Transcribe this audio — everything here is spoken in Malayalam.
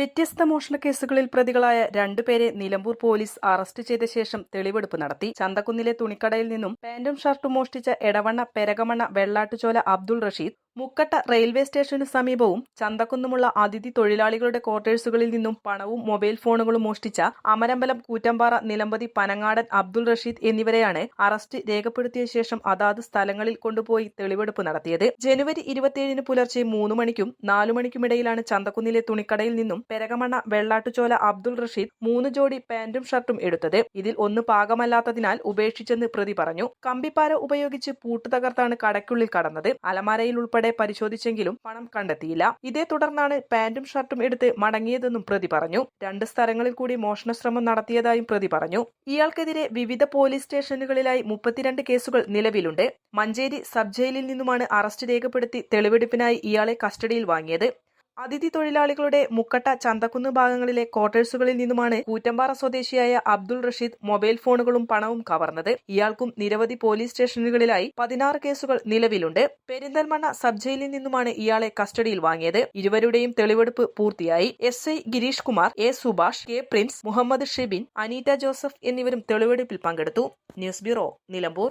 വ്യത്യസ്ത മോഷണ കേസുകളിൽ പ്രതികളായ രണ്ടുപേരെ നിലമ്പൂർ പോലീസ് അറസ്റ്റ് ചെയ്ത ശേഷം തെളിവെടുപ്പ് നടത്തി. ചന്തക്കുന്നിലെ തുണിക്കടയിൽ നിന്നും പാന്റും ഷർട്ടും മോഷ്ടിച്ച എടവണ്ണ പെരകമണ്ണ വെള്ളാട്ടുചോല അബ്ദുൾ റഷീദ് മുക്കട്ട റെയിൽവേ സ്റ്റേഷന് സമീപവും ചന്തക്കുന്നുമുള്ള അതിഥി തൊഴിലാളികളുടെ ക്വാർട്ടേഴ്സുകളിൽ നിന്നും പണവും മൊബൈൽ ഫോണുകളും മോഷ്ടിച്ച അമരമ്പലം കൂറ്റമ്പാറ നിലമ്പതി പനങ്ങാടൻ അബ്ദുൾ റഷീദ് എന്നിവരെയാണ് അറസ്റ്റ് രേഖപ്പെടുത്തിയ ശേഷം അതാത് സ്ഥലങ്ങളിൽ കൊണ്ടുപോയി തെളിവെടുപ്പ് നടത്തിയത്. ജനുവരി ഇരുപത്തിയേഴിന് പുലർച്ചെ മൂന്ന് മണിക്കും നാലു മണിക്കുമിടയിലാണ് ചന്തക്കുന്നിലെ തുണിക്കടയിൽ നിന്നും പെരകമണ്ണ വെള്ളാട്ടുചോല അബ്ദുൾ റഷീദ് മൂന്ന് ജോഡി പാന്റും ഷർട്ടും എടുത്തത്. ഇതിൽ ഒന്ന് പാകമല്ലാത്തതിനാൽ ഉപേക്ഷിച്ചെന്ന് പ്രതി പറഞ്ഞു. കമ്പിപ്പാര ഉപയോഗിച്ച് പൂട്ട് തകർത്താണ് കടയ്ക്കുള്ളിൽ കടന്നത്. അലമാരയിൽ ഉൾപ്പെടെ പരിശോധിച്ചെങ്കിലും പണം കണ്ടെത്തിയില്ല. ഇതേ തുടർന്നാണ് പാന്റും ഷർട്ടും എടുത്ത് മടങ്ങിയതെന്നും പ്രതി പറഞ്ഞു. രണ്ട് സ്ഥലങ്ങളിൽ കൂടി മോഷണശ്രമം നടത്തിയതായും പ്രതി പറഞ്ഞു. ഇയാൾക്കെതിരെ വിവിധ പോലീസ് സ്റ്റേഷനുകളിലായി മുപ്പത്തിരണ്ട് കേസുകൾ നിലവിലുണ്ട്. മഞ്ചേരി സബ് ജയിലിൽ നിന്നുമാണ് അറസ്റ്റ് രേഖപ്പെടുത്തി തെളിവെടുപ്പിനായി ഇയാളെ കസ്റ്റഡിയിൽ വാങ്ങിയത്. അതിഥി തൊഴിലാളികളുടെ മുക്കട്ട ചന്തക്കുന്ന് ഭാഗങ്ങളിലെ ക്വാർട്ടേഴ്സുകളിൽ നിന്നുമാണ് കൂറ്റമ്പാറ സ്വദേശിയായ അബ്ദുൾ റഷീദ് മൊബൈൽ ഫോണുകളും പണവും കവർന്നത്. ഇയാൾക്കും നിരവധി പോലീസ് സ്റ്റേഷനുകളിലായി പതിനാറ് കേസുകൾ നിലവിലുണ്ട്. പെരിന്തൽമണ്ണ സബ് ജയിലിൽ നിന്നുമാണ് ഇയാളെ കസ്റ്റഡിയിൽ വാങ്ങിയത്. ഇരുവരുടെയും തെളിവെടുപ്പ് പൂർത്തിയായി. S I Girish Kumar A Subhash K Prince Muhammad Shebin Aneeta Joseph എന്നിവരും തെളിവെടുപ്പിൽ പങ്കെടുത്തു. News bureau Nilambur.